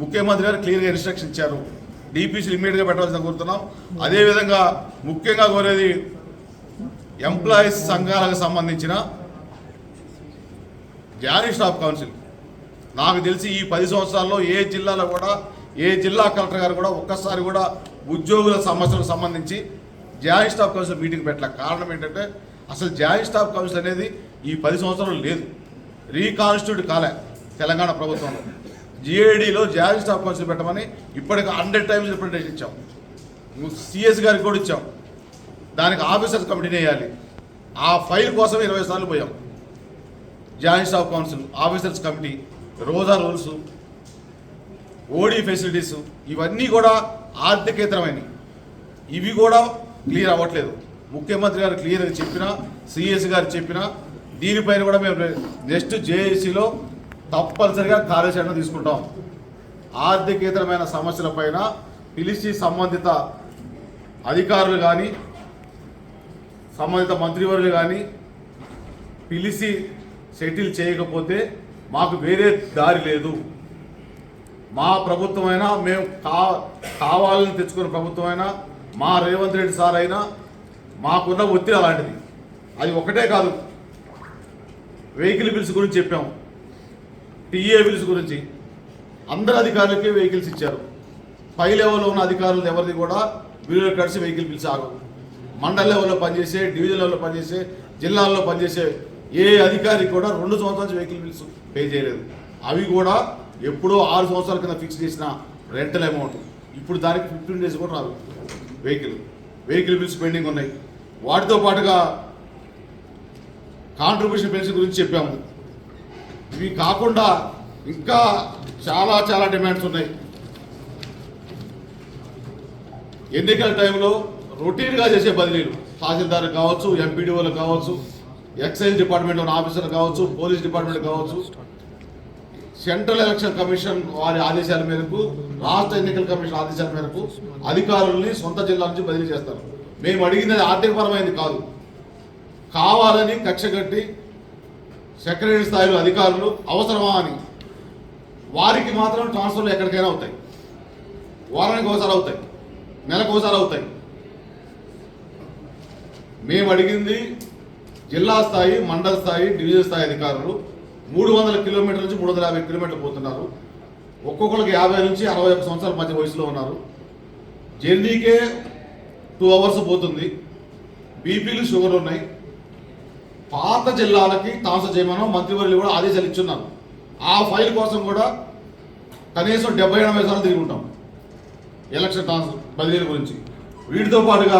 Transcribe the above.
ముఖ్యమంత్రి గారు క్లియర్గా ఇన్స్ట్రక్షన్ ఇచ్చారు. డిపిసీలు ఇమీడియట్గా పెట్టాల్సిన కోరుతున్నాం. అదేవిధంగా ముఖ్యంగా కోరేది ఎంప్లాయీస్ సంఘాలకు సంబంధించిన జాయింట్ స్టాఫ్ కౌన్సిల్ నాకు తెలిసి ఈ పది సంవత్సరాల్లో ఏ జిల్లాలో కూడా ఏ జిల్లా కలెక్టర్ గారు కూడా ఒక్కసారి కూడా ఉద్యోగుల సమస్యలకు సంబంధించి జాయింట్ స్టాఫ్ కౌన్సిల్ మీటింగ్ పెట్టలే. కారణం ఏంటంటే అసలు జాయింట్ స్టాఫ్ కౌన్సిల్ అనేది ఈ పది సంవత్సరాలు లేదు. రీకాన్స్టిట్యూట్ కాలే తెలంగాణ ప్రభుత్వంలో. జిఏడిలో జాయింట్ స్టాఫ్ కౌన్సిల్ పెట్టమని ఇప్పటికి హండ్రెడ్ టైమ్స్ రిప్రజెంటేషన్ ఇచ్చాం. సిఎస్ గారికి కూడా ఇచ్చాం. దానికి ఆఫీసర్స్ కమిటీని వేయాలి. ఆ ఫైల్ కోసం ఇరవై సార్లు పోయాం. Joint staff council officers committee రోజా రూల్స్ ఓడీ ఫెసిలిటీస్ ఇవన్నీ కూడా ఆర్థికేతరమైనవి. ఇవి కూడా క్లియర్ అవ్వట్లేదు. ముఖ్యమంత్రి గారు క్లియర్గా చెప్పినా సిఎస్ గారు చెప్పినా దీనిపైన కూడా మేము నెక్స్ట్ జేఏసీలో తప్పనిసరిగా కార్యాచరణ తీసుకుంటాం. ఆర్థికేతరమైన సమస్యలపైన పిలిచి సంబంధిత అధికారులు కానీ సంబంధిత మంత్రివర్యులు కానీ పిలిచి సెటిల్ చేయకపోతే మాకు వేరే దారి లేదు. మా ప్రభుత్వమైనా మేము కా కావాలని తెచ్చుకున్న ప్రభుత్వమైనా మా రేవంత్ రెడ్డి సార్ అయినా మాకున్న ఒత్తిడి అలాంటిది. అది ఒకటే కాదు. వెహికల్ బిల్స్ గురించి చెప్పాము. టీఏ బిల్స్ గురించి. అందరు అధికారులకి వెహికల్స్ ఇచ్చారు. పై లెవెల్లో ఉన్న అధికారులు ఎవరిది కూడా వీళ్ళు కలిసి వెహికల్ బిల్స్ ఆగవు మండల లెవెల్లో పనిచేసే డివిజన్ లెవెల్లో పనిచేసే జిల్లాల్లో పనిచేసే ఏ అధికారికి కూడా రెండు సంవత్సరాల నుంచి వెహికల్ బిల్స్ పే చేయలేదు. అవి కూడా ఎప్పుడో ఆరు సంవత్సరాల కింద ఫిక్స్ చేసిన రెంటల్ అమౌంట్ ఇప్పుడు దానికి ఫిఫ్టీన్ డేస్ కూడా రాదు. వెహికల్ వెహికల్ బిల్స్ పెండింగ్ ఉన్నాయి. వాటితో పాటుగా కాంట్రిబ్యూషన్ పెన్షన్ గురించి చెప్పాము. ఇవి కాకుండా ఇంకా చాలా చాలా డిమాండ్స్ ఉన్నాయి. ఎన్నికల టైంలో రొటీన్గా చేసే బదిలీలు. తహసీల్దార్ కావచ్చు ఎంపీడీఓలు కావచ్చు ఎక్సైజ్ డిపార్ట్మెంట్ ఉన్న ఆఫీసర్లు కావచ్చు పోలీస్ డిపార్ట్మెంట్ కావచ్చు. సెంట్రల్ ఎలక్షన్ కమిషన్ వారి ఆదేశాల మేరకు రాష్ట్ర ఎన్నికల కమిషన్ ఆదేశాల మేరకు అధికారుల్ని సొంత జిల్లా నుంచి బదిలీ చేస్తారు. మేము అడిగినది ఆర్థికపరమైనది కాదు. కావాలని కక్ష కట్టి సెక్రటరీ స్థాయిలో అధికారులు అవసరమా అని. వారికి మాత్రం ట్రాన్స్ఫర్లు ఎక్కడికైనా అవుతాయి. వారానికి ఒకసారి అవుతాయి. నెలకు ఒకసారి అవుతాయి. మేము అడిగింది జిల్లా స్థాయి మండల స్థాయి డివిజన్ స్థాయి అధికారులు. మూడు వందల కిలోమీటర్ల నుంచి మూడు వందల యాభై కిలోమీటర్లు పోతున్నారు. ఒక్కొక్కరికి యాభై నుంచి అరవై ఒక్క సంవత్సరాల మధ్య వయసులో ఉన్నారు. జర్నీకే టూ అవర్స్ పోతుంది. బీపీలు షుగర్ ఉన్నాయి. పాత జిల్లాలకి తామస చేయమని మంత్రివర్యులు కూడా ఆదేశాలు ఇచ్చున్నారు. ఆ ఫైల్ కోసం కూడా కనీసం డెబ్బై ఎనభై సార్లు తిరిగి ఉంటాం. ఎలక్షన్ ట్రాన్స్ఫర్ బదిలీల గురించి. వీటితో పాటుగా